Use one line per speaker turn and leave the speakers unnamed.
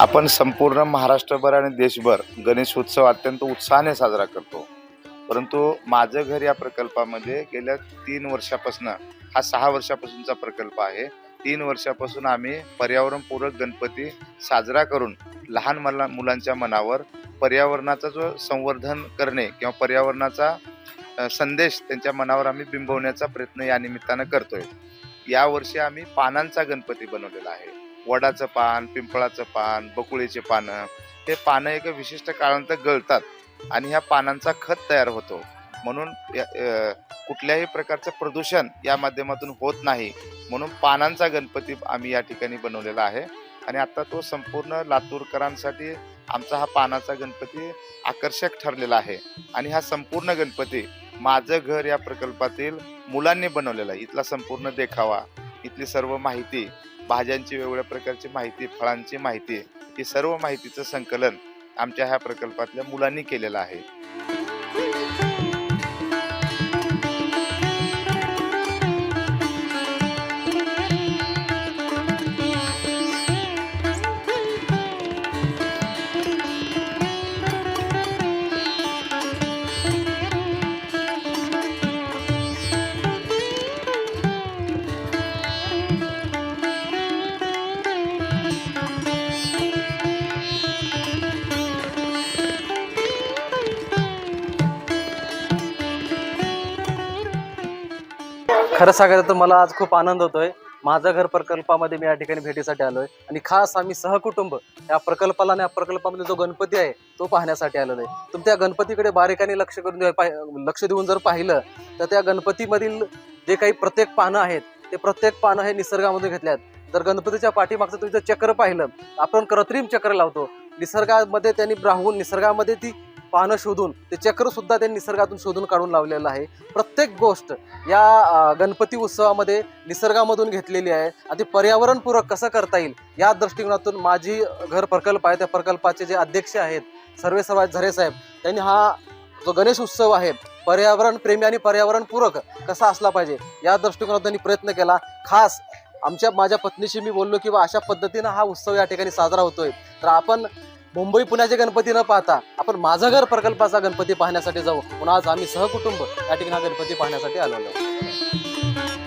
आपण संपूर्ण महाराष्ट्रभर आणि देशभर गणेश उत्सव अत्यंत उत्साहाने साजरा करतो. परंतु माझं घर या प्रकल्पामध्ये गेल्या तीन वर्षापासून हा सहा वर्षापासूनचा प्रकल्प आहे. तीन वर्षापासून आम्ही पर्यावरणपूरक गणपती साजरा करून लहान मला मुलांच्या मनावर पर्यावरणाचा जो संवर्धन करणे किंवा पर्यावरणाचा संदेश त्यांच्या मनावर आम्ही बिंबवण्याचा प्रयत्न या निमित्तानं करतोय. यावर्षी आम्ही पानांचा गणपती बनवलेला आहे. वडाचं पान पिंपळाचं पान बकुळीचे पानं हे पानं एका विशिष्ट काळानंतर गळतात आणि ह्या पानांचा खत तयार होतो. म्हणून या- कुठल्याही प्रकारचं प्रदूषण या माध्यमातून होत नाही. म्हणून पानांचा गणपती आम्ही या ठिकाणी बनवलेला आहे. आणि आता तो संपूर्ण लातूरकरांसाठी आमचा हा पानाचा गणपती आकर्षक ठरलेला आहे. आणि हा संपूर्ण गणपती माझं घर या प्रकल्पातील मुलांनी बनवलेला आहे. इथला संपूर्ण देखावा इथली सर्व माहिती भाज्यांची वेगवेगळ्या प्रकारची माहिती फळांची माहिती ही सर्व माहितीचं संकलन आमच्या ह्या प्रकल्पातल्या मुलांनी केलेलं आहे.
खरं सांगायचं तर मला आज खूप आनंद होतोय. माझं घर प्रकल्पामध्ये मी या ठिकाणी भेटीसाठी आलोय. आणि खास आम्ही सहकुटुंब या प्रकल्पाला आणि या प्रकल्पामध्ये जो गणपती आहे तो पाहण्यासाठी आलेलो आहे. तुम्ही त्या गणपतीकडे बारीकाने लक्ष करून लक्ष देऊन जर पाहिलं तर त्या गणपतीमधील जे काही प्रत्येक पानं आहेत ते प्रत्येक पानं हे निसर्गामधून घेतले आहेत. गणपतीच्या पाठीमागचं तुम्ही जर चक्र पाहिलं आपण कृत्रिम चक्र लावतो. निसर्गामध्ये त्यांनी राहून निसर्गामध्ये ती पानं शोधून ते चक्रसुद्धा त्यांनी निसर्गातून शोधून काढून लावलेलं आहे. प्रत्येक गोष्ट या गणपती उत्सवामध्ये निसर्गामधून घेतलेली आहे. आणि ते पर्यावरणपूरक कसं करता येईल? या दृष्टिकोनातून माझी घर प्रकल्प आहे. त्या प्रकल्पाचे जे अध्यक्ष आहेत सर्वे सर्वात झरे साहेब त्यांनी हा जो गणेश उत्सव आहे पर्यावरण प्रेमी आणि पर्यावरणपूरक कसा असला पाहिजे? या दृष्टिकोनातून त्यांनी प्रयत्न केला. खास आमच्या माझ्या पत्नीशी मी बोललो की बा अशा पद्धतीनं हा उत्सव या ठिकाणी साजरा होतोय. तर आपण मुंबई पुण्याचे गणपती न पाहता आपण माझं घर प्रकल्पाचा गणपती पाहण्यासाठी जाऊ म्हणून आज आम्ही सहकुटुंब या ठिकाणी हा गणपती पाहण्यासाठी आलेलो आहोत.